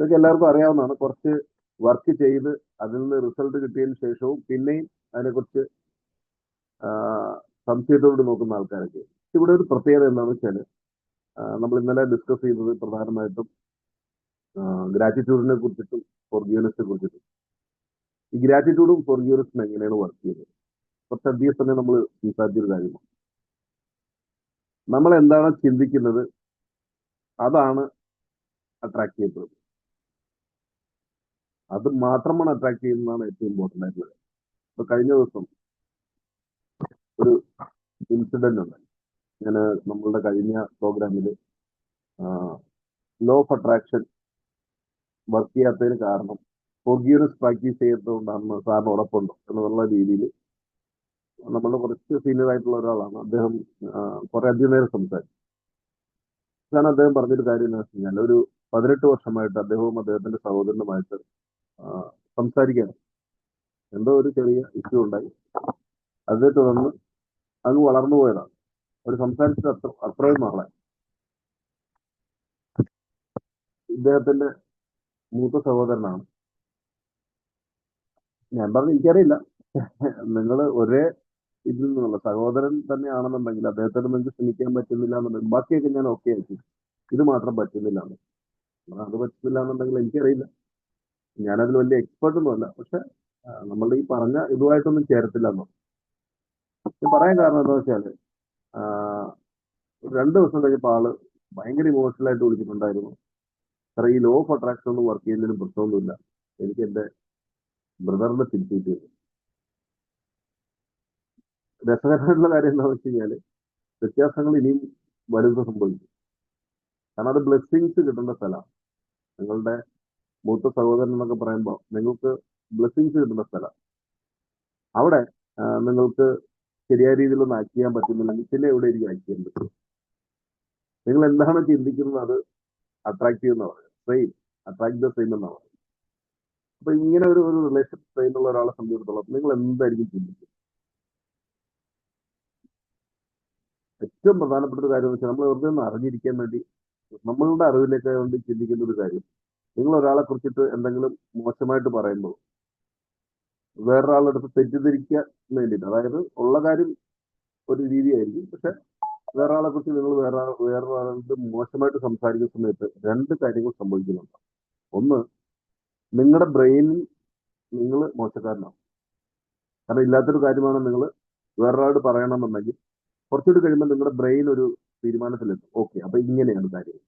ഇതൊക്കെ എല്ലാവർക്കും അറിയാവുന്നതാണ്. കുറച്ച് വർക്ക് ചെയ്ത് അതിൽ നിന്ന് റിസൾട്ട് കിട്ടിയതിന് ശേഷവും പിന്നെയും അതിനെക്കുറിച്ച് സംശയത്തോട് നോക്കുന്ന ആൾക്കാരൊക്കെ. ഇവിടെ ഒരു പ്രത്യേകത എന്താണെന്ന് വെച്ചാൽ നമ്മൾ ഇന്നലെ ഡിസ്കസ് ചെയ്തത് പ്രധാനമായിട്ടും ഗ്രാറ്റിറ്റ്യൂഡിനെ കുറിച്ചിട്ടും ഫോർഗിയോനെസിനെ കുറിച്ചിട്ടും. ഈ ഗ്രാറ്റിറ്റ്യൂഡും ഫോർഗിയോനെസും എങ്ങനെയാണ് വർക്ക് ചെയ്യുന്നത് കുറച്ച് അധികം തന്നെ നമ്മൾ സംസാരിച്ചൊരു കാര്യമാണ്. നമ്മൾ എന്താണ് ചിന്തിക്കുന്നത്? അതാണ് അട്രാക്ട് ചെയ്യപ്പെടുന്നത്. അത് മാത്രമാണ് അട്രാക്ട് ചെയ്യുന്നതാണ് ഏറ്റവും ഇമ്പോർട്ടന്റ് ആയിട്ടുള്ളത്. ഇപ്പൊ കഴിഞ്ഞ ദിവസം ഒരു ഇൻസിഡന്റ് ഉണ്ട്. ഞാൻ നമ്മളുടെ കഴിഞ്ഞ പ്രോഗ്രാമിൽ ലോ ഓഫ് അട്രാക്ഷൻ വർക്ക് ചെയ്യാത്തതിന് കാരണം ഫോർഗിയനസ് പ്രാക്ടീസ് ചെയ്യുന്നതുകൊണ്ടാണ് സാറിന് ഉറപ്പുണ്ടോ എന്നുള്ള രീതിയിൽ നമ്മളുടെ കുറച്ച് സീനിയർ ആയിട്ടുള്ള ഒരാളാണ്. അദ്ദേഹം കുറെ അധികം നേരം സംസാരിച്ചു. ഞാൻ അദ്ദേഹം പറഞ്ഞൊരു കാര്യം എന്താ വെച്ച് കഴിഞ്ഞാൽ ഒരു പതിനെട്ട് വർഷമായിട്ട് അദ്ദേഹവും അദ്ദേഹത്തിന്റെ സഹോദരനുമായിട്ട് ആ, സംസാരിക്കുകയാണ് എന്തോ ഒരു ചെറിയ ഇഷ്യൂ ഉണ്ടായി. അതിനെ തുടർന്ന് അത് വളർന്നു പോയതാണ്. അവർ സംസാരിച്ചത് അത്ര അത്രയും നാളെ ഇദ്ദേഹത്തിന്റെ മൂത്ത സഹോദരനാണ്. ഞാൻ പറഞ്ഞു എനിക്കറിയില്ല. നിങ്ങൾ ഒരേ ഇതിൽ നിന്നുള്ള സഹോദരൻ തന്നെയാണെന്നുണ്ടെങ്കിൽ അദ്ദേഹത്തിന് നിങ്ങൾക്ക് ശ്രമിക്കാൻ പറ്റുന്നില്ല എന്നുണ്ടെങ്കിൽ ബാക്കിയൊക്കെ ഞാൻ ഓക്കെ ആക്കി. ഇത് മാത്രം പറ്റുന്നില്ല. അത് പറ്റുന്നില്ല എന്നുണ്ടെങ്കിൽ എനിക്കറിയില്ല. ഞാനതിൽ വലിയ എക്സ്പേർട്ട് ഒന്നുമല്ല പക്ഷെ നമ്മളുടെ ഈ പറഞ്ഞ ഇതുമായിട്ടൊന്നും ചേരത്തില്ല എന്നോ ഞാൻ പറയാൻ കാരണം എന്താ വെച്ചാൽ രണ്ട് ദിവസം കഴിഞ്ഞപ്പോൾ ആൾ ഭയങ്കര ഇമോഷണൽ ആയിട്ട് വിളിച്ചിട്ടുണ്ടായിരുന്നു. സാറേ ഈ ലോ ഓഫ് അട്രാക്ഷൻ ഒന്നും വർക്ക് ചെയ്യുന്നതിനും പ്രശ്നമൊന്നുമില്ല. എനിക്ക് എന്റെ ബ്രദറിനെ തിരിച്ചു കിട്ടിയത് രസകരമായിട്ടുള്ള കാര്യം എന്താണെന്ന് വെച്ച് കഴിഞ്ഞാൽ വ്യത്യാസങ്ങൾ ഇനിയും വലുത് സംഭവിക്കും. കാരണം അത് ബ്ലെസ്സിങ്സ് കിട്ടേണ്ട സ്ഥലമാണ്. നിങ്ങളുടെ മൂത്ത സഹോദരൻ എന്നൊക്കെ പറയുമ്പോൾ നിങ്ങൾക്ക് ബ്ലെസ്സിങ്സ് കിട്ടുന്ന സ്ഥലം. അവിടെ നിങ്ങൾക്ക് ശരിയായ രീതിയിലൊന്നും ആക്ട് ചെയ്യാൻ പറ്റുന്നില്ലെങ്കിൽ പിന്നെ എവിടെയായിരിക്കും ആക്ട് ചെയ്യാൻ പറ്റും നിങ്ങൾ എന്താണ് ചിന്തിക്കുന്നത്? അത് അട്രാക്ട് പറയുന്നത് സെയിം അട്രാക്ട് ദ സെയിം എന്നാണ്. പറയുന്നത് അപ്പൊ ഇങ്ങനെ ഒരു ഒരു റിലേഷൻ ഉള്ള ഒരാളെ സംബന്ധിച്ചിടത്തോളം നിങ്ങൾ എന്തായിരിക്കും ചിന്തിക്കുക? ഏറ്റവും പ്രധാനപ്പെട്ട ഒരു കാര്യം എന്ന് വെച്ചാൽ നമ്മൾ വെറുതെ ഒന്ന് അറിഞ്ഞിരിക്കാൻ വേണ്ടി നമ്മളുടെ അറിവിലേക്ക് വേണ്ടി ചിന്തിക്കുന്ന ഒരു കാര്യം. നിങ്ങൾ ഒരാളെ കുറിച്ചിട്ട് എന്തെങ്കിലും മോശമായിട്ട് പറയുമ്പോൾ വേറൊരാളുടെ അടുത്ത് തെറ്റിദ്ധരിക്കാൻ വേണ്ടിയിട്ട് അതായത് ഉള്ള കാര്യം ഒരു രീതിയായിരിക്കും. പക്ഷെ വേറെ ആളെ കുറിച്ച് നിങ്ങൾ വേറെ വേറൊരാളുടെ മോശമായിട്ട് സംസാരിക്കുന്ന സമയത്ത് രണ്ട് കാര്യങ്ങൾ സംഭവിക്കുന്നുണ്ട്. ഒന്ന് നിങ്ങളുടെ ബ്രെയിനിൽ നിങ്ങൾ മോശക്കാരനാണ് കാരണം ഇല്ലാത്തൊരു കാര്യമാണ് നിങ്ങൾ വേറൊരാളോട് പറയണമെന്നുണ്ടെങ്കിൽ കുറച്ചുകൂടി കഴിയുമ്പോൾ നിങ്ങളുടെ ബ്രെയിൻ ഒരു തീരുമാനത്തിലെത്തും. ഓക്കെ അപ്പൊ ഇങ്ങനെയാണ് കാര്യങ്ങൾ.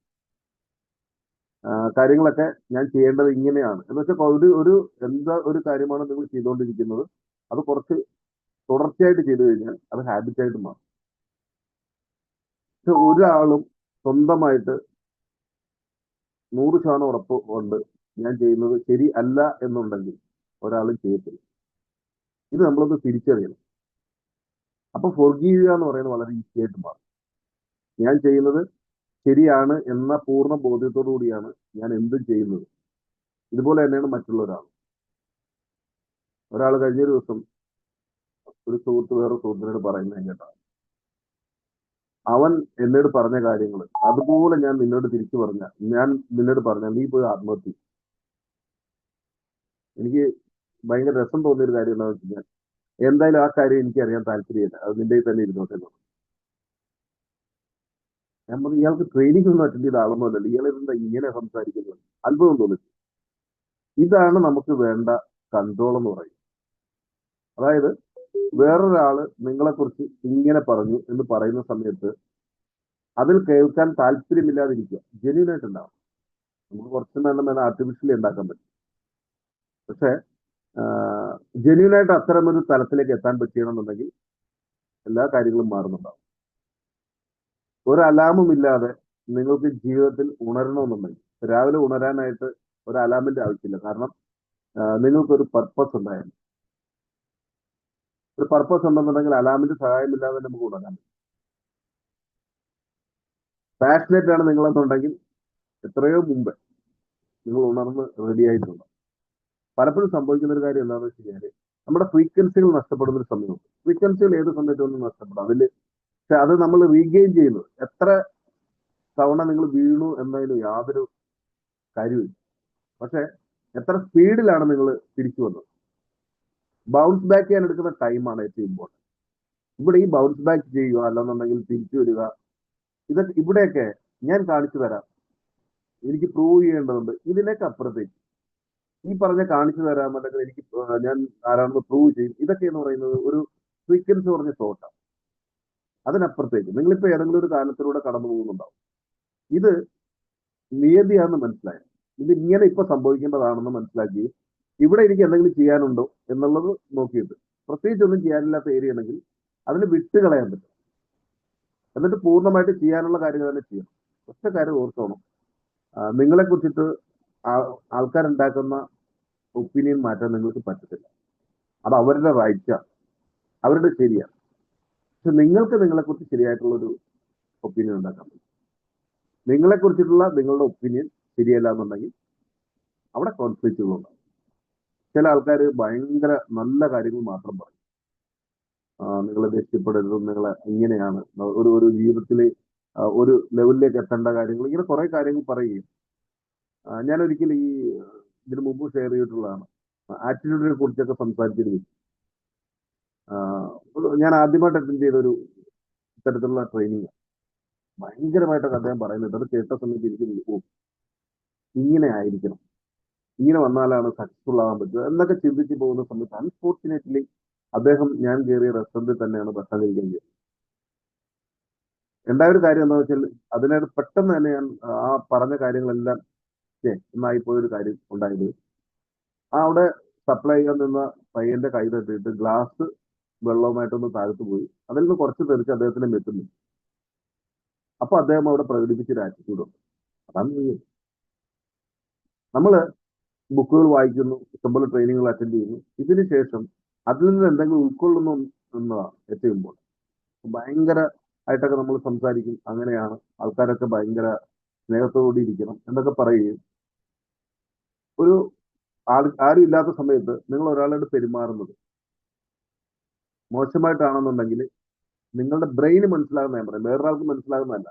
കാര്യങ്ങളൊക്കെ ഞാൻ ചെയ്യേണ്ടത് ഇങ്ങനെയാണ്. എന്ന് വെച്ചാൽ ഒരു ഒരു എന്താ ഒരു കാര്യമാണ് നിങ്ങൾ ചെയ്തുകൊണ്ടിരിക്കുന്നത് അത് കുറച്ച് തുടർച്ചയായിട്ട് ചെയ്തു കഴിഞ്ഞാൽ അത് ഹാബിറ്റായിട്ട് മാറും. പക്ഷെ ഒരാളും സ്വന്തമായിട്ട് നൂറ് ശതമാനം ഉറപ്പ് കൊണ്ട് ഞാൻ ചെയ്യുന്നത് ശരി അല്ല എന്നുണ്ടെങ്കിൽ ഒരാളും ചെയ്യത്തില്ല. ഇത് നമ്മളൊന്ന് തിരിച്ചറിയണം. അപ്പൊ forgive എന്ന് പറയുന്നത് വളരെ ഈസി ആയിട്ട് മാറും. ഞാൻ ചെയ്യുന്നത് ശരിയാണ് എന്ന പൂർണ ബോധ്യത്തോടു കൂടിയാണ് ഞാൻ എന്തും ചെയ്യുന്നത് ഇതുപോലെ തന്നെയാണ് മറ്റുള്ള ഒരാൾ ഒരാൾ കഴിഞ്ഞ ദിവസം ഒരു സുഹൃത്ത് വേറെ സുഹൃത്തിനോട് പറയുന്നത് കേട്ടാ അവൻ എന്നോട് പറഞ്ഞ കാര്യങ്ങൾ അതുപോലെ ഞാൻ നിന്നോട് തിരിച്ചു പറഞ്ഞ ഞാൻ നിന്നോട് പറഞ്ഞ നീ പോയി ആത്മഹത്യ. എനിക്ക് ഭയങ്കര രസം തോന്നിയ ഒരു കാര്യം എന്താണെന്ന് വെച്ച് കഴിഞ്ഞാൽ എന്തായാലും ആ കാര്യം എനിക്ക് അറിയാൻ താല്പര്യമില്ല അത് നിന്റെ തന്നെ ഇരുന്നോട്ടെ. ഞാൻ പറഞ്ഞു ഇയാൾക്ക് ട്രെയിനിങ് ഒന്നും അറ്റൻഡ് ചെയ്ത ആളൊന്നുമല്ലല്ലോ ഇയാൾ എന്താ ഇങ്ങനെ സംസാരിക്കുന്നത്? അത്ഭുതം തോന്നി ഇതാണ് നമുക്ക് വേണ്ട കൺട്രോൾ എന്ന് പറയുന്നത്. അതായത് വേറൊരാൾ നിങ്ങളെ കുറിച്ച് ഇങ്ങനെ പറഞ്ഞു എന്ന് പറയുന്ന സമയത്ത് അതിൽ കേൾക്കാൻ താല്പര്യമില്ലാതിരിക്കുക. ജെന്യൂൻ ആയിട്ടുണ്ടാവും നമുക്ക് കുറച്ച് നല്ല നല്ല ആർട്ടിഫിഷ്യലി ഉണ്ടാക്കാൻ പറ്റും. പക്ഷെ ജെന്യൂൻ ആയിട്ട് അത്തരം ഒരു തലത്തിലേക്ക് എത്താൻ പറ്റണമെന്നുണ്ടെങ്കിൽ എല്ലാ കാര്യങ്ങളും മാറുന്നുണ്ടാവും. ഒരു അലാമും ഇല്ലാതെ നിങ്ങൾക്ക് ജീവിതത്തിൽ ഉണരണമെന്നുണ്ടെങ്കിൽ രാവിലെ ഉണരാനായിട്ട് ഒരു അലാമിന്റെ ആവശ്യമില്ല. കാരണം നിങ്ങൾക്കൊരു പർപ്പസ് ഉണ്ടായിരുന്നു. ഒരു പർപ്പസ് ഉണ്ടെന്നുണ്ടെങ്കിൽ അലാമിന്റെ സഹായമില്ലാതെ നമുക്ക് ഉണരാൻ പറ്റും. പാഷനേറ്റ് ആണ് നിങ്ങളെന്നുണ്ടെങ്കിൽ എത്രയോ മുമ്പ് നിങ്ങൾ ഉണർന്ന് റെഡി ആയിട്ടുണ്ട് പലപ്പോഴും സംഭവിക്കുന്ന ഒരു കാര്യം എന്താണെന്ന് വെച്ച് കഴിഞ്ഞാൽ നമ്മുടെ ഫ്രീക്വൻസികൾ നഷ്ടപ്പെടുന്ന ഒരു സമയമുണ്ട്. ഫ്രീക്വൻസികൾ ഏത് സമയത്തൊന്നും നഷ്ടപ്പെടും. അതിൽ പക്ഷെ അത് നമ്മൾ റീഗെയിൻ ചെയ്യുന്നത് എത്ര തവണ നിങ്ങൾ വീണു എന്നതിന് യാതൊരു കാര്യമില്ല പക്ഷെ എത്ര സ്പീഡിലാണ് നിങ്ങൾ തിരിച്ചു വന്നത്? ബൗൺസ് ബാക്ക് ചെയ്യാൻ എടുക്കുന്ന ടൈമാണ് ഏറ്റവും ഇമ്പോർട്ടന്റ് ഇവിടെ ഈ ബൗൺസ് ബാക്ക് ചെയ്യുക അല്ലെന്നുണ്ടെങ്കിൽ തിരിച്ചു വരിക. ഇതൊക്കെ ഇവിടെയൊക്കെ ഞാൻ കാണിച്ചു തരാം. എനിക്ക് പ്രൂവ് ചെയ്യേണ്ടതുണ്ട്. ഇതിനൊക്കെ അപ്പുറത്തേക്ക്. ഈ പറഞ്ഞ കാണിച്ചു തരാം അല്ലെങ്കിൽ എനിക്ക് ഞാൻ ആരാണെന്ന് പ്രൂവ് ചെയ്യും. ഇതൊക്കെ എന്ന് പറയുന്നത് ഒരു ഫ്രീക്വൻസി പറഞ്ഞ തോട്ടാണ് അതിനപ്പുറത്തേക്ക്. നിങ്ങളിപ്പോ ഏതെങ്കിലും ഒരു കാലത്തിലൂടെ കടന്നു പോകുന്നുണ്ടാവും. ഇത് നിയതിയാണെന്ന് മനസ്സിലായി. ഇത് ഇങ്ങനെ ഇപ്പൊ സംഭവിക്കേണ്ടതാണെന്ന് മനസ്സിലാക്കി ഇവിടെ എനിക്ക് എന്തെങ്കിലും ചെയ്യാനുണ്ടോ എന്നുള്ളത് നോക്കിയിട്ട്. പ്രത്യേകിച്ച് ഒന്നും ചെയ്യാനില്ലാത്ത ഏരിയ ആണെങ്കിൽ അതിന് വിട്ടുകളയാൻ പറ്റും. എന്നിട്ട് പൂർണമായിട്ട് ചെയ്യാനുള്ള കാര്യങ്ങൾ തന്നെ ചെയ്യണം. ഒറ്റ കാര്യം ഓർത്തോണം. നിങ്ങളെ കുറിച്ചിട്ട് ആൾക്കാരുണ്ടാക്കുന്ന ഒപ്പീനിയൻ മാറ്റാൻ നിങ്ങൾക്ക് പറ്റത്തില്ല. അത് അവരുടെ റൈറ്റാണ് അവരുടെ ശരിയാണ് പക്ഷെ നിങ്ങൾക്ക് നിങ്ങളെക്കുറിച്ച് ശരിയായിട്ടുള്ള ഒരു ഒപ്പീനിയൻ ഉണ്ടാക്കാൻ പറ്റും. നിങ്ങളെ കുറിച്ചിട്ടുള്ള നിങ്ങളുടെ ഒപ്പീനിയൻ ശരിയല്ല എന്നുണ്ടെങ്കിൽ അവിടെ കോൺഫ്ലിക്റ്റുകളുണ്ടാകും ചില ആൾക്കാർ ഭയങ്കര നല്ല കാര്യങ്ങൾ മാത്രം പറയും. നിങ്ങളെ ദേഷ്യപ്പെടരുത് നിങ്ങളെ ഇങ്ങനെയാണ്. ഒരു ഒരു ജീവിതത്തിലെ ഒരു ലെവലിലേക്ക് എത്തേണ്ട കാര്യങ്ങൾ ഇങ്ങനെ കുറെ കാര്യങ്ങൾ പറയുകയും ഞാൻ ഒരിക്കലും ഈ ഇതിനു മുമ്പ് ഷെയർ ചെയ്തിട്ടുള്ളതാണ്. ആറ്റിറ്റ്യൂഡിനെ കുറിച്ചൊക്കെ സംസാരിച്ചിരുന്നു. ഞാൻ ആദ്യമായിട്ട് അറ്റൻഡ് ചെയ്ത ഒരു ഇത്തരത്തിലുള്ള ട്രെയിനിങ് ഭയങ്കരമായിട്ടൊക്കെ അദ്ദേഹം പറയുന്നുണ്ട്. അത് കേട്ട സമയത്ത് എനിക്ക് ഇങ്ങനെ ആയിരിക്കണം. ഇങ്ങനെ വന്നാലാണ് സക്സസ്ഫുൾ ആകാൻ പറ്റുക എന്നൊക്കെ ചിന്തിച്ച് പോകുന്ന സമയത്ത് അൺഫോർച്ചുനേറ്റ്ലി അദ്ദേഹം ഞാൻ കയറിയ റെസ്റ്റോറന്റിൽ തന്നെയാണ് ഭക്ഷണം കഴിക്കാൻ കയറിയത്. ഉണ്ടായ ഒരു കാര്യം എന്താ വെച്ചാൽ അതിനകത്ത് പെട്ടെന്ന് തന്നെ ഞാൻ ആ പറഞ്ഞ കാര്യങ്ങളെല്ലാം എന്നായിപ്പോയൊരു എന്നായി പോയൊരു കാര്യം ഉണ്ടായത്. ആ അവിടെ സപ്ലൈ ചെയ്യാൻ നിന്ന പയ്യന്റെ കൈ തട്ടിയിട്ട് ഗ്ലാസ് വെള്ളവുമായിട്ടൊന്ന് താഴ്ത്തു പോയി. അതിൽ നിന്ന് കുറച്ച് തെറിച്ച് അദ്ദേഹത്തിന് മെത്തുന്നു അപ്പൊ അദ്ദേഹം അവിടെ പ്രകടിപ്പിച്ചൊരു ആറ്റിറ്റ്യൂഡ് ഉണ്ട്. അതാണ് നീ നമ്മൾ ബുക്കുകൾ വായിക്കുന്നു ഇഷ്ടംപോലെ ട്രെയിനിങ്ങുകൾ അറ്റൻഡ് ചെയ്യുന്നു. ഇതിനുശേഷം അതിൽ നിന്ന് എന്തെങ്കിലും ഉൾക്കൊള്ളുന്നു എന്നതാണ് ഇമ്പോർട്ടന്റ് ഭയങ്കര ആയിട്ടൊക്കെ നമ്മൾ സംസാരിക്കും. അങ്ങനെയാണ് ആൾക്കാരൊക്കെ ഭയങ്കര സ്നേഹത്തോടെ ഇരിക്കണം എന്നൊക്കെ പറയുകയും ഒരു ആരും ഇല്ലാത്ത സമയത്ത് നിങ്ങൾ ഒരാളോട് പെരുമാറുന്നത് മോശമായിട്ടാണെന്നുണ്ടെങ്കിൽ നിങ്ങളുടെ ബ്രെയിന് മനസ്സിലാകുന്ന ഞാൻ പറയും. വേറൊരാൾക്ക് മനസ്സിലാകുന്നതല്ല.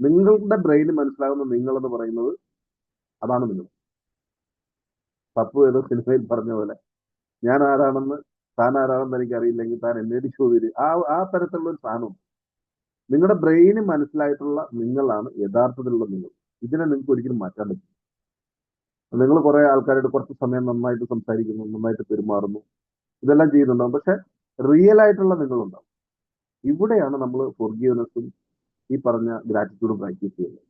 നിങ്ങളുടെ ബ്രെയിന് മനസ്സിലാകുന്ന നിങ്ങൾ എന്ന് പറയുന്നത് അതാണ് നിങ്ങൾ. പപ്പു ഏതോ സിനിമയിൽ പറഞ്ഞ പോലെ ഞാൻ ആരാണെന്ന് താൻ ആരാണെന്ന് എനിക്ക് അറിയില്ലെങ്കിൽ താൻ എന്നേടി ചോദ്യം ആ ആ തരത്തിലുള്ള ഒരു സാധനം നിങ്ങളുടെ ബ്രെയിന് മനസ്സിലായിട്ടുള്ള നിങ്ങളാണ് യഥാർത്ഥത്തിലുള്ള നിങ്ങൾ. ഇതിനെ നിങ്ങൾക്ക് ഒരിക്കലും മാറ്റാൻ പറ്റില്ല. നിങ്ങൾ കുറെ ആൾക്കാരോട് കുറച്ച് സമയം നന്നായിട്ട് സംസാരിക്കുന്നു നന്നായിട്ട് പെരുമാറുന്നു ഇതെല്ലാം ചെയ്യുന്നുണ്ടാവും. പക്ഷെ റിയൽ ആയിട്ടുള്ള നിങ്ങളുണ്ടാവും. ഇവിടെയാണ് നമ്മൾ ഫോർഗീവ്നെസ്സും ഈ പറഞ്ഞ ഗ്രാറ്റിറ്റ്യൂഡും പ്രാക്ടീസ് ചെയ്യുന്നത്.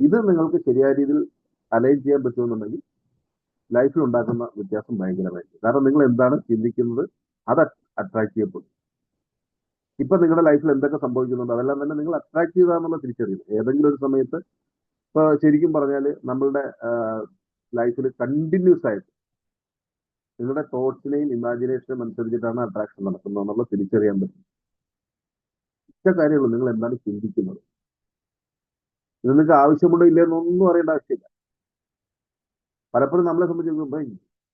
ഇത് നിങ്ങൾക്ക് ശരിയായ രീതിയിൽ അലൈൻ ചെയ്യാൻ പറ്റുമെന്നുണ്ടെങ്കിൽ ലൈഫിൽ ഉണ്ടാക്കുന്ന വ്യത്യാസം ഭയങ്കരമായിരിക്കും. കാരണം നിങ്ങൾ എന്താണ് ചിന്തിക്കുന്നത്? അത് അട്രാക്ട് ചെയ്യപ്പെടും. ഇപ്പൊ നിങ്ങളുടെ ലൈഫിൽ എന്തൊക്കെ സംഭവിക്കുന്നുണ്ടോ? അതെല്ലാം തന്നെ നിങ്ങൾ അട്രാക്ട് ചെയ്താന്നുള്ള തിരിച്ചറിയും ഏതെങ്കിലും ഒരു സമയത്ത് ഇപ്പൊ ശരിക്കും പറഞ്ഞാൽ നമ്മളുടെ ലൈഫിൽ കണ്ടിന്യൂസ് ആയിട്ട് നിങ്ങളുടെ തോട്ട്സിനെയും ഇമാജിനേഷനും അനുസരിച്ചിട്ടാണ് അട്രാക്ഷൻ നടക്കുന്നത് എന്നുള്ള തിരിച്ചറിയാൻ പറ്റും. ഇഷ്ട കാര്യമുള്ളൂ നിങ്ങൾ എന്താണ് ചിന്തിക്കുന്നത്? നിങ്ങൾക്ക് ആവശ്യമുണ്ടോ ഇല്ലെന്നൊന്നും അറിയേണ്ട ആവശ്യമില്ല. പലപ്പോഴും നമ്മളെ സംബന്ധിച്ചിടത്തോളം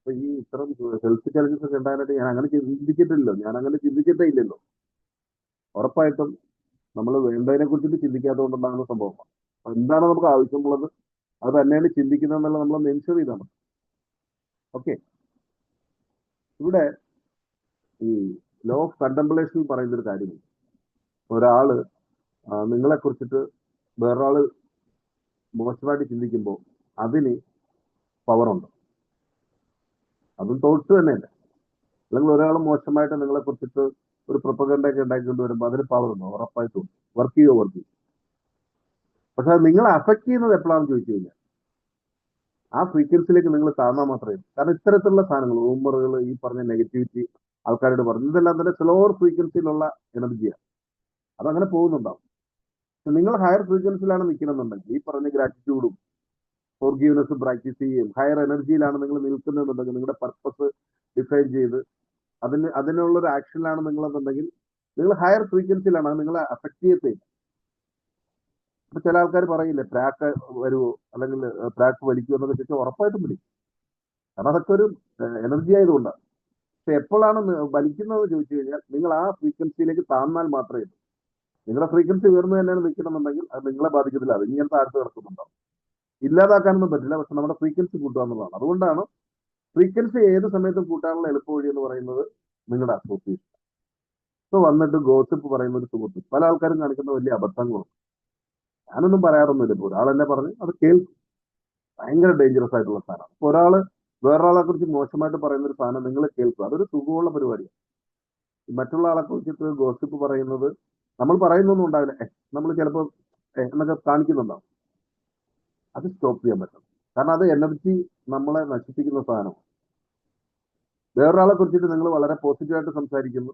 ഇപ്പൊ ഈ ഇത്തരം ഹെൽത്ത് ചലഞ്ചസ് ഒക്കെ ഉണ്ടാകാനായിട്ട് ഞാൻ അങ്ങനെ ചിന്തിച്ചിട്ടില്ലല്ലോ. ഞാൻ അങ്ങനെ ചിന്തിച്ചിട്ടേ ഇല്ലല്ലോ. ഉറപ്പായിട്ടും നമ്മൾ വേണ്ടതിനെ കുറിച്ചിട്ട് ചിന്തിക്കാത്തതുകൊണ്ടുണ്ടാകുന്ന സംഭവമാണ്. എന്താണ് നമുക്ക് ആവശ്യമുള്ളത്? അത് തന്നെയാണ് ചിന്തിക്കുന്നത് എന്നുള്ളത് നമ്മൾ മെൻഷൻ ചെയ്താൽ മതി. ഓക്കെ ഇവിടെ ഈ ലോ ഓഫ് കണ്ടംപ്ലേഷൻ പറയുന്ന ഒരു കാര്യമുണ്ട് ഒരാൾ നിങ്ങളെ കുറിച്ചിട്ട് വേറൊരാൾ മോശമായിട്ട് ചിന്തിക്കുമ്പോൾ അതിന് പവറുണ്ട് അതും തോട്ട് തന്നെയല്ല. അല്ലെങ്കിൽ ഒരാൾ മോശമായിട്ട് നിങ്ങളെ കുറിച്ചിട്ട് ഒരു പ്രൊപ്പഗണ്ട ഒക്കെ ഉണ്ടാക്കിക്കൊണ്ട് വരുമ്പോൾ അതിന് പവർ ഉണ്ടോ. ഉറപ്പായിട്ടും വർക്ക് ചെയ്യോ വർക്ക് ചെയ്യും. പക്ഷെ അത് നിങ്ങളെ അഫക്ട് ചെയ്യുന്നത് എപ്പോഴാണെന്ന് ചോദിച്ചു കഴിഞ്ഞാൽ ആ ഫ്രീക്വൻസിയിലേക്ക് നിങ്ങൾ താഴ്ന്നാൽ മാത്രമേ കാരണം ഇത്തരത്തിലുള്ള സാധനങ്ങൾ റൂമറുകൾ ഈ പറഞ്ഞ നെഗറ്റിവിറ്റി ആൾക്കാരോട് പറഞ്ഞു. ഇതെല്ലാം തന്നെ സ്ലോവർ ഫ്രീക്വൻസിയിലുള്ള എനർജിയാണ് അതങ്ങനെ പോകുന്നുണ്ടാവും. നിങ്ങൾ ഹയർ ഫ്രീക്വൻസിയിലാണ് നിൽക്കണമെന്നുണ്ടെങ്കിൽ ഈ പറഞ്ഞ ഗ്രാറ്റിറ്റ്യൂഡും ഫോർഗീവ്നെസ് പ്രാക്ടീസ് ചെയ്യുകയും ഹയർ എനർജിയിലാണ് നിങ്ങൾ നിൽക്കുന്നതെന്നുണ്ടെങ്കിൽ നിങ്ങളുടെ പർപ്പസ് ഡിഫൈൻ ചെയ്ത് അതിന് അതിനുള്ള ഒരു ആക്ഷനിലാണ് നിങ്ങളെന്നുണ്ടെങ്കിൽ നിങ്ങൾ ഹയർ ഫ്രീക്വൻസിയിലാണ് അത് നിങ്ങളെ അഫക്ട് ചെയ്യത്തില്ല. ചില ആൾക്കാർ പറയില്ലേ പ്രാക്ക് വരുമോ അല്ലെങ്കിൽ പ്രാക്ക് വലിക്കുമോ എന്നൊക്കെ ചോദിച്ചാൽ ഉറപ്പായിട്ടും വലിക്കും. കാരണം അതൊക്കെ ഒരു എനർജി ആയതുകൊണ്ടാണ്. പക്ഷെ എപ്പോഴാണ് വലിക്കുന്നത് ചോദിച്ചു കഴിഞ്ഞാൽ നിങ്ങൾ ആ ഫ്രീക്വൻസിയിലേക്ക് താന്നാൽ മാത്രമേ നിങ്ങളുടെ ഫ്രീക്വൻസി ഉയർന്നു തന്നെയാണ് നിൽക്കണമെന്നുണ്ടെങ്കിൽ അത് നിങ്ങളെ ബാധിക്കത്തില്ല. അത് ഇങ്ങനെ താഴ്ത്തു കിടക്കുന്നുണ്ടാവും ഇല്ലാതാക്കാനൊന്നും പറ്റില്ല. പക്ഷെ നമ്മുടെ ഫ്രീക്വൻസി കൂട്ടുക എന്നുള്ളതാണ്. അതുകൊണ്ടാണ് ഫ്രീക്വൻസി ഏത് സമയത്തും കൂട്ടാനുള്ള എളുപ്പ വഴി എന്ന് പറയുന്നത് നിങ്ങളുടെ അസോസിയേഷൻ ഇപ്പൊ വന്നിട്ട് ഗോസിപ്പ് പറയുന്ന ഒരു സുഹൃത്ത്. പല ആൾക്കാരും കാണിക്കുന്ന വലിയ അബദ്ധങ്ങളും ഞാനൊന്നും പറയാറൊന്നുമില്ല. ഇപ്പൊ ഒരാൾ എന്നെ പറഞ്ഞ് അത് കേൾക്കും. ഭയങ്കര ഡേഞ്ചറസ് ആയിട്ടുള്ള സാധനമാണ് അപ്പൊ ഒരാൾ വേറൊരാളെ കുറിച്ച് മോശമായിട്ട് പറയുന്ന ഒരു സാധനം നിങ്ങൾ കേൾക്കുക. അതൊരു സുഖമുള്ള പരിപാടിയാണ് മറ്റുള്ള ആളെ കുറിച്ചിട്ട് ഗോസിപ്പ് പറയുന്നത് നമ്മൾ പറയുന്നൊന്നും ഉണ്ടാവില്ല. നമ്മൾ ചിലപ്പോൾ എന്നൊക്കെ കാണിക്കുന്നുണ്ടാവും. അത് സ്റ്റോപ്പ് ചെയ്യാൻ പറ്റും. കാരണം അത് എനർജി നമ്മളെ നശിപ്പിക്കുന്ന സാധനമാണ്. വേറൊരാളെ കുറിച്ചിട്ട് നിങ്ങൾ വളരെ പോസിറ്റീവായിട്ട് സംസാരിക്കുന്നു.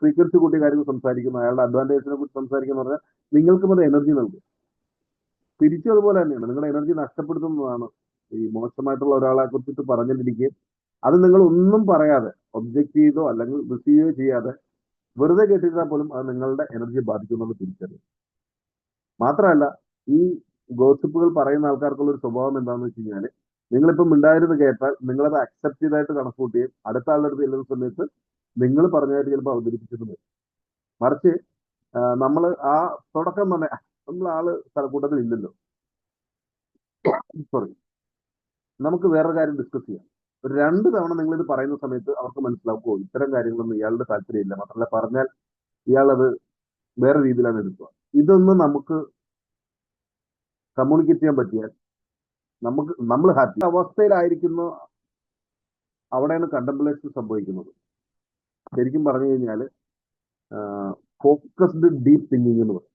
ഫ്രീക്വൻസി കൂട്ടിയ കാര്യങ്ങൾ സംസാരിക്കുന്നു അയാളുടെ അഡ്വാന്റേജിനെ കുറിച്ച് സംസാരിക്കുന്നു പറഞ്ഞാൽ നിങ്ങൾക്കും അത് എനർജി നൽകും. തിരിച്ചും അതുപോലെ തന്നെയാണ്. നിങ്ങളുടെ എനർജി നഷ്ടപ്പെടുത്തുന്നതാണ് ഈ മോശമായിട്ടുള്ള ഒരാളെ കുറിച്ചിട്ട് പറഞ്ഞിട്ടിരിക്കുകയും അത് നിങ്ങൾ ഒന്നും പറയാതെ ഒബ്ജക്റ്റ് ചെയ്തോ അല്ലെങ്കിൽ റിസീവ് ചെയ്യാതെ വെറുതെ കേട്ടിരുന്നാൽ പോലും അത് നിങ്ങളുടെ എനർജി ബാധിക്കുന്നുള്ളത് തിരിച്ചറിയും. മാത്രമല്ല ഈ ഗോസിപ്പുകൾ പറയുന്ന ആൾക്കാർക്കുള്ള ഒരു സ്വഭാവം എന്താണെന്ന് വെച്ച് കഴിഞ്ഞാൽ നിങ്ങളിപ്പം ഉണ്ടായിരുന്നു കേട്ടാൽ നിങ്ങളത് അക്സെപ്റ്റ് ചെയ്തായിട്ട് കണക്കൂട്ടുകയും അടുത്ത ആളുടെ അടുത്ത് ചെല്ലുന്ന സമയത്ത് നിങ്ങൾ പറഞ്ഞതായിട്ട് ചിലപ്പോൾ അവതരിപ്പിച്ചിട്ട് വരും മറിച്ച് നമ്മൾ ആ തുടക്കം തന്നെ നമ്മൾ ആൾ സ്ഥലക്കൂട്ടത്തിൽ ഇല്ലല്ലോ. സോറി നമുക്ക് വേറൊരു കാര്യം ഡിസ്കസ് ചെയ്യാം. ഒരു രണ്ട് തവണ നിങ്ങൾ ഇത് പറയുന്ന സമയത്ത് അവർക്ക് മനസ്സിലാക്കുമോ ഇത്തരം കാര്യങ്ങളൊന്നും ഇയാളുടെ താല്പര്യമില്ല മാത്രമല്ല പറഞ്ഞാൽ ഇയാളത് വേറെ രീതിയിലാണ് എടുക്കുക. ഇതൊന്നും നമുക്ക് കമ്മ്യൂണിക്കേറ്റ് ചെയ്യാൻ പറ്റിയാൽ നമുക്ക് നമ്മൾ ഹാപ്പി അവസ്ഥയിലായിരിക്കുന്ന അവിടെയാണ് കണ്ടംപ്ലേഷൻ സംഭവിക്കുന്നത്. ശരിക്കും പറഞ്ഞു കഴിഞ്ഞാൽ ഫോക്കസ്ഡ് ഡീപ്പ് തിങ്കിങ് എന്ന് പറയും.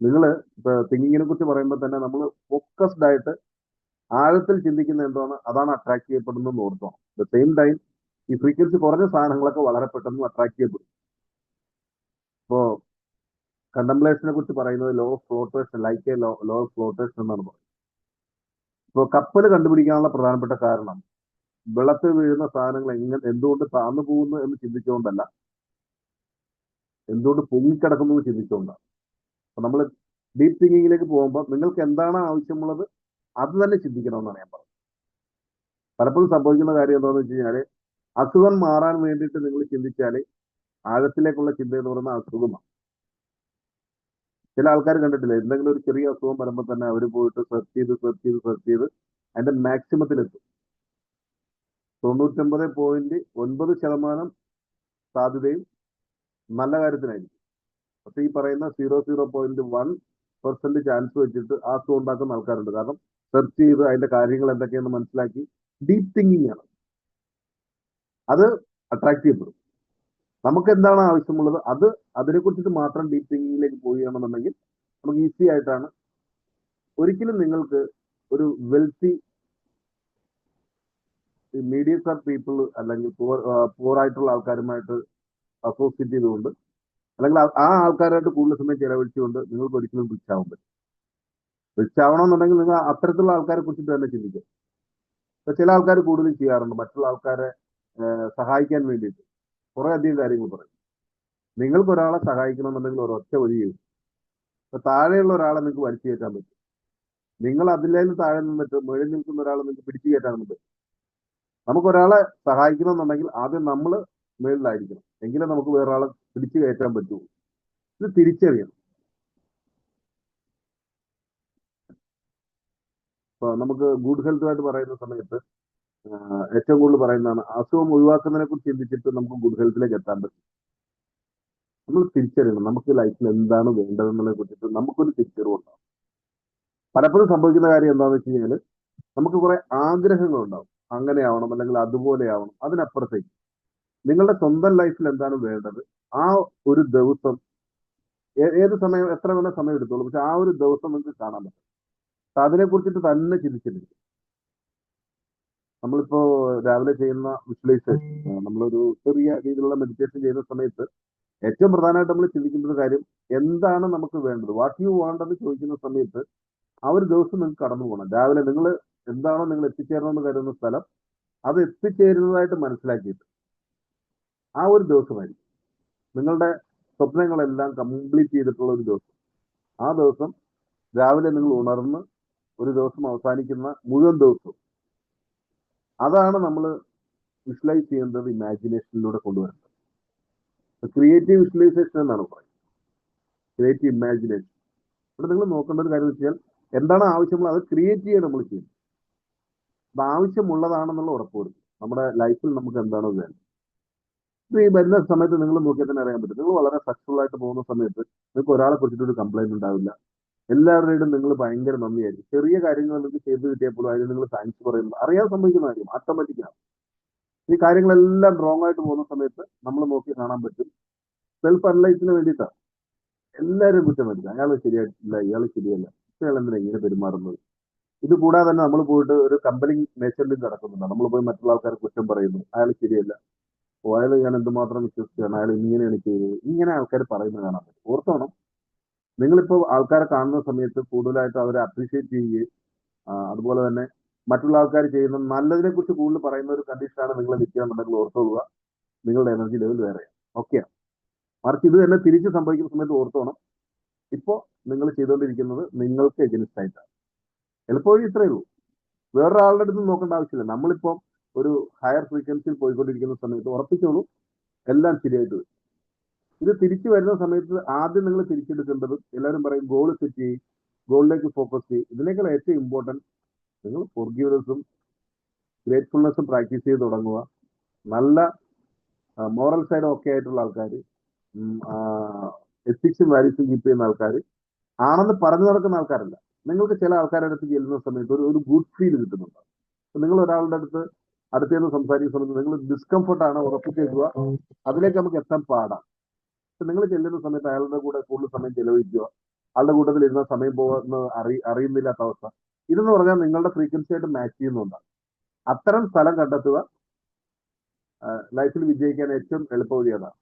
നിങ്ങൾ ഇപ്പൊ തിങ്കിങ്ങിനെ കുറിച്ച് പറയുമ്പോൾ തന്നെ നമ്മൾ ഫോക്കസ്ഡ് ആയിട്ട് ആഴത്തിൽ ചിന്തിക്കുന്ന എന്താണ്? അതാണ് അട്രാക്ട് ചെയ്യപ്പെടുന്നതെന്ന് ഓർത്തോണം. ദ സെയിം ടൈം ഈ ഫ്രീക്വൻസി കുറഞ്ഞ സാധനങ്ങളൊക്കെ വളരെ പെട്ടെന്ന് അട്രാക്ട് ചെയ്യപ്പെടും. ഇപ്പോ കണ്ടംപ്ലേഷനെ കുറിച്ച് പറയുന്നത് law flotation like a law law flotation എന്നാണ് പറയുന്നത്. ഇപ്പോൾ കപ്പൽ കണ്ടുപിടിക്കാനുള്ള പ്രധാനപ്പെട്ട കാരണം വെള്ളത്തിൽ വീഴുന്ന സാധനങ്ങൾ എങ്ങനെ എന്തുകൊണ്ട് താന്നു പോകുന്നു എന്ന് ചിന്തിച്ചുകൊണ്ടല്ല. എന്തുകൊണ്ട് പൊങ്ങിക്കിടക്കുന്നു എന്ന് ചിന്തിച്ചുകൊണ്ടാണ്. അപ്പൊ നമ്മൾ ഡീപ് തിങ്കിങ്ങിലേക്ക് പോകുമ്പോൾ നിങ്ങൾക്ക് എന്താണ് ആവശ്യമുള്ളത് അത് തന്നെ ചിന്തിക്കണമെന്നാണ് ഞാൻ പറഞ്ഞത്. പലപ്പോഴും സംഭവിക്കുന്ന കാര്യം എന്താണെന്ന് വെച്ച് കഴിഞ്ഞാൽ അസുഖം മാറാൻ വേണ്ടിയിട്ട് നിങ്ങൾ ചിന്തിച്ചാൽ ആഴത്തിലേക്കുള്ള ചിന്ത എന്ന് പറയുന്ന അസുഖമാണ്. ചില ആൾക്കാർ കണ്ടിട്ടില്ല എന്തെങ്കിലും ഒരു ചെറിയ അസുഖം വരുമ്പോൾ തന്നെ അവർ പോയിട്ട് സെർച്ച് ചെയ്ത് സെർച്ച് ചെയ്ത് സെർച്ച് ചെയ്ത് അതിന്റെ മാക്സിമത്തിലെത്തും തൊണ്ണൂറ്റൊമ്പത് പോയിന്റ് ഒൻപത് ശതമാനം സാധ്യതയും നല്ല കാര്യത്തിനായിരിക്കും. പക്ഷെ ഈ പറയുന്ന zero zero point one percent chance വെച്ചിട്ട് ആ അസുഖം ഉണ്ടാക്കുന്ന ആൾക്കാരുണ്ട്. കാരണം സെർച്ച് ചെയ്ത് അതിന്റെ കാര്യങ്ങൾ എന്തൊക്കെയെന്ന് മനസ്സിലാക്കി ഡീപ് തിങ്കിങ് ആണ്. അത് അട്രാക്ട് ചെയ്യപ്പെടും. നമുക്ക് എന്താണ് ആവശ്യമുള്ളത്? അത് അതിനെ കുറിച്ചിട്ട് മാത്രം ഡീപ് തിങ്കിങ്ങിലേക്ക് പോവുകയാണെന്നുണ്ടെങ്കിൽ നമുക്ക് ഈസി ആയിട്ടാണ് ഒരിക്കലും നിങ്ങൾക്ക് ഒരു വെൽത്തി മീഡിയം ക്ലാസ് പീപ്പിൾ അല്ലെങ്കിൽ പൂർ ആയിട്ടുള്ള ആൾക്കാരുമായിട്ട് അസോസിയേറ്റ് ചെയ്തുകൊണ്ട് അല്ലെങ്കിൽ ആ ആൾക്കാരായിട്ട് കൂടുതൽ സമയം ചെലവഴിച്ചുകൊണ്ട് നിങ്ങൾക്ക് ഒരിക്കലും റിച്ച് ആവാൻ പറ്റും റിച്ച് ആവണമെന്നുണ്ടെങ്കിൽ നിങ്ങൾ അത്തരത്തിലുള്ള ആൾക്കാരെ കുറിച്ചിട്ട് തന്നെ ചിന്തിക്കുക. ഇപ്പൊ ചില ആൾക്കാർ കൂടുതൽ ചെയ്യാറുണ്ട്. മറ്റുള്ള ആൾക്കാരെ സഹായിക്കാൻ വേണ്ടിയിട്ട് കുറെ അധികം കാര്യങ്ങൾ പറയും. നിങ്ങൾക്ക് ഒരാളെ സഹായിക്കണമെന്നുണ്ടെങ്കിൽ ഒരൊറ്റ വഴി ചെയ്യും ഇപ്പൊ താഴെയുള്ള ഒരാളെ നിങ്ങൾക്ക് വലിച്ചു കയറ്റാൻ പറ്റും. നിങ്ങൾ അതിലേന്ന് താഴെ നിന്നിട്ട് മുകളിൽ നിൽക്കുന്ന ഒരാളെ നിങ്ങൾക്ക് പിടിച്ചു കയറ്റാൻ പറ്റും. നമുക്ക് ഒരാളെ സഹായിക്കണമെന്നുണ്ടെങ്കിൽ ആദ്യം നമ്മൾ മുകളിലായിരിക്കണം എങ്കിലേ നമുക്ക് വേറൊരാളെ പിടിച്ചു കയറ്റാൻ പറ്റുള്ളൂ ഇത് തിരിച്ചറിയണം. ഇപ്പൊ നമുക്ക് ഗുഡ് ഹെൽത്തുമായിട്ട് പറയുന്ന സമയത്ത് ഏറ്റവും കൂടുതൽ പറയുന്നതാണ് അസുഖം ഒഴിവാക്കുന്നതിനെ കുറിച്ച് ചിന്തിച്ചിട്ട് നമുക്ക് ഗുഡ് ഹെൽത്തിലേക്ക് എത്താൻ പറ്റും. നമ്മൾ തിരിച്ചറിയണം നമുക്ക് ലൈഫിൽ എന്താണ് വേണ്ടതെന്നുള്ളതിനെ കുറിച്ചിട്ട് നമുക്കൊരു തിരിച്ചറിവുണ്ടാവും പലപ്പോഴും സംഭവിക്കുന്ന കാര്യം എന്താണെന്ന് വെച്ച് കഴിഞ്ഞാൽ നമുക്ക് കുറെ ആഗ്രഹങ്ങൾ ഉണ്ടാവും അങ്ങനെ ആവണം അല്ലെങ്കിൽ അതുപോലെ ആവണം അതിനപ്പുറത്തേക്ക്. നിങ്ങളുടെ സ്വന്തം ലൈഫിൽ എന്താണ് വേണ്ടത്? ആ ഒരു ദിവസം ഏത് സമയം എത്ര വേണ സമയം എടുത്തോളൂ. പക്ഷെ ആ ഒരു ദിവസം നിങ്ങൾക്ക് കാണാൻ പറ്റും. അതിനെ കുറിച്ചിട്ട് തന്നെ ചിന്തിച്ചിട്ടുണ്ട് നമ്മളിപ്പോ രാവിലെ ചെയ്യുന്ന വിഷ്വലൈസേഷൻ നമ്മളൊരു ചെറിയ രീതിയിലുള്ള മെഡിറ്റേഷൻ ചെയ്യുന്ന സമയത്ത് ഏറ്റവും പ്രധാനമായിട്ട് നമ്മൾ ചിന്തിക്കുന്ന ഒരു കാര്യം എന്താണ് നമുക്ക് വേണ്ടത്? വാട്ട് യു വാണ്ട് എന്ന് ചോദിക്കുന്ന സമയത്ത് ആ ഒരു ദിവസം നിങ്ങൾക്ക് കടന്നു പോകണം രാവിലെ നിങ്ങൾ എന്താണോ നിങ്ങൾ എത്തിച്ചേരണമെന്ന് കരുതുന്ന സ്ഥലം അത് എത്തിച്ചേരുന്നതായിട്ട് മനസ്സിലാക്കിയിട്ട് ആ ഒരു ദിവസമായിരിക്കും. നിങ്ങളുടെ സ്വപ്നങ്ങളെല്ലാം കംപ്ലീറ്റ് ചെയ്തിട്ടുള്ള ഒരു ദിവസം. ആ ദിവസം രാവിലെ നിങ്ങൾ ഉണർന്ന് ഒരു ദിവസം അവസാനിക്കുന്ന മുഴുവൻ ദിവസവും. അതാണ് നമ്മൾ വിഷ്വലൈസ് ചെയ്യേണ്ടത് ഇമാജിനേഷനിലൂടെ കൊണ്ടുവരേണ്ടത്. ക്രിയേറ്റീവ് വിഷ്വലൈസേഷൻ എന്നാണ് പറയുന്നത്. ക്രിയേറ്റീവ് ഇമാജിനേഷൻ ഇവിടെ നിങ്ങൾ നോക്കേണ്ട ഒരു കാര്യം വെച്ചാൽ എന്താണ് ആവശ്യമുള്ളത് അത് ക്രിയേറ്റ് ചെയ്യാൻ നമ്മൾ ചെയ്യുന്നത്. ആവശ്യമുള്ളതാണെന്നുള്ള കൊടുക്കും നമ്മുടെ ലൈഫിൽ നമുക്ക് എന്താണോ വേണ്ടത്. ഈ വരുന്ന സമയത്ത് നിങ്ങൾ നോക്കിയാൽ തന്നെ അറിയാൻ പറ്റും. നിങ്ങൾ വളരെ സക്സസ്ഫുൾ ആയിട്ട് പോകുന്ന സമയത്ത് നിങ്ങൾക്ക് ഒരാളെ കുറിച്ചിട്ട് ഒരു കംപ്ലൈന്റ് ഉണ്ടാവില്ല. എല്ലാവരുടെയും നിങ്ങൾ ഭയങ്കര നന്ദിയായിരിക്കും. ചെറിയ കാര്യങ്ങൾ നിങ്ങൾക്ക് ചെയ്തു കിട്ടിയപ്പോഴും അതിന് നിങ്ങൾ താങ്ക്സ് പറയുന്നത് അറിയാൻ സംഭവിക്കുന്ന കാര്യം ഓട്ടോമാറ്റിക്കാണ് ഈ കാര്യങ്ങളെല്ലാം റോങ് ആയിട്ട് പോകുന്ന സമയത്ത് നമ്മൾ നോക്കി കാണാൻ പറ്റും. സെൽഫ് അനലൈസിന് വേണ്ടിയിട്ടാണ്. എല്ലാവരും കുറ്റം വരുന്നത് അയാൾ ശരിയായിട്ടില്ല ഇയാൾ ശരിയല്ല. ഇയാൾ എന്തിനാ ഇങ്ങനെ പെരുമാറുന്നത്? ഇത് കൂടാതെ തന്നെ നമ്മൾ പോയിട്ട് ഒരു കമ്പനി നേച്ചറിലും കിടക്കുന്നുണ്ട് നമ്മൾ പോയി മറ്റുള്ള ആൾക്കാരെ കുറ്റം പറയുന്നു. അയാൾ ശരിയല്ല. ഓ അയാൾ ഞാൻ എന്തുമാത്രം വിശ്വസിക്കുകയാണ് അയാൾ ഇങ്ങനെയാണ് ചെയ്തത്? ഇങ്ങനെ ആൾക്കാർ പറയുന്നത് കാണാൻ പറ്റും. ഓർത്തോണം? നിങ്ങളിപ്പോൾ ആൾക്കാരെ കാണുന്ന സമയത്ത് കൂടുതലായിട്ട് അവരെ അപ്രീഷിയേറ്റ് ചെയ്യുകയും അതുപോലെ തന്നെ മറ്റുള്ള ആൾക്കാർ ചെയ്യുന്ന നല്ലതിനെ കുറിച്ച് കൂടുതൽ പറയുന്ന ഒരു കണ്ടീഷനാണ് നിങ്ങൾ നിൽക്കുകയാണെന്നുണ്ടെങ്കിൽ ഓർത്തോളുക. നിങ്ങളുടെ എനർജി ലെവൽ വേറെ ഓക്കെയാണ് മറിച്ച് ഇത് തന്നെ തിരിച്ച് സംഭവിക്കുന്ന സമയത്ത് ഓർത്തോണം. ഇപ്പോൾ നിങ്ങൾ ചെയ്തുകൊണ്ടിരിക്കുന്നത് നിങ്ങൾക്ക് എഗനിസ്റ്റ് ആയിട്ടാണ്. എളുപ്പവഴി ഇത്രയേ ഉള്ളൂ. വേറൊരാളുടെ അടുത്ത് നോക്കേണ്ട ആവശ്യമില്ല. നമ്മളിപ്പോൾ ഒരു ഹയർ ഫ്രീക്വൻസിയിൽ പോയിക്കൊണ്ടിരിക്കുന്ന സമയത്ത് ഉറപ്പിച്ചോളൂ എല്ലാം ശരിയായിട്ട് വരും. ഇത് തിരിച്ചു വരുന്ന സമയത്ത് ആദ്യം നിങ്ങൾ തിരിച്ചെടുക്കേണ്ടത് എല്ലാവരും പറയും ഗോൾ സെറ്റ് ചെയ്യും ഗോളിലേക്ക് ഫോക്കസ് ചെയ്യും. ഇതിനേക്കാൾ ഏറ്റവും ഇമ്പോർട്ടന്റ് നിങ്ങൾ ഫോർഗീവനസും ഗ്രേറ്റ്ഫുൾനെസ്സും പ്രാക്ടീസ് ചെയ്ത് തുടങ്ങുക. നല്ല മോറൽ സൈഡ് ഒക്കെ ആയിട്ടുള്ള ആൾക്കാർ എത്തിക്സും വാല്യൂസും കീപ്പ് ചെയ്യുന്ന ആൾക്കാർ ആണെന്ന് പറഞ്ഞു നടക്കുന്ന ആൾക്കാരല്ല. നിങ്ങൾക്ക് ചില ആൾക്കാരുടെ അടുത്ത് ചെല്ലുന്ന സമയത്ത് ഒരു ഒരു ഗുഡ് ഫീൽ കിട്ടുന്നുണ്ട്. നിങ്ങൾ ഒരാളുടെ അടുത്ത് അടുത്തേന്ന് സംസാരിക്കുന്ന സമയത്ത് നിങ്ങൾ ഡിസ്കംഫർട്ടാണ് ഉറപ്പ് ഉറപ്പിച്ചേക്കുക അതിലേക്ക് നമുക്ക് എത്താൻ പാടാം. നിങ്ങൾ ചെല്ലുന്ന സമയത്ത് അയാളുടെ കൂടെ കൂടുതൽ സമയം ചെലവഴിക്കുക. ആളുടെ കൂട്ടത്തിൽ ഇരുന്ന സമയം പോകുന്ന അറി അറിയുന്നില്ലാത്ത അവസ്ഥ. ഇതെന്ന് പറഞ്ഞാൽ നിങ്ങളുടെ ഫ്രീക്വൻസി ആയിട്ട് മാച്ച് ചെയ്യുന്നുണ്ടാണ് അത്തരം സ്ഥലം കണ്ടെത്തുക ലൈഫിൽ വിജയിക്കാൻ ഏറ്റവും എളുപ്പവഴി അതാണ്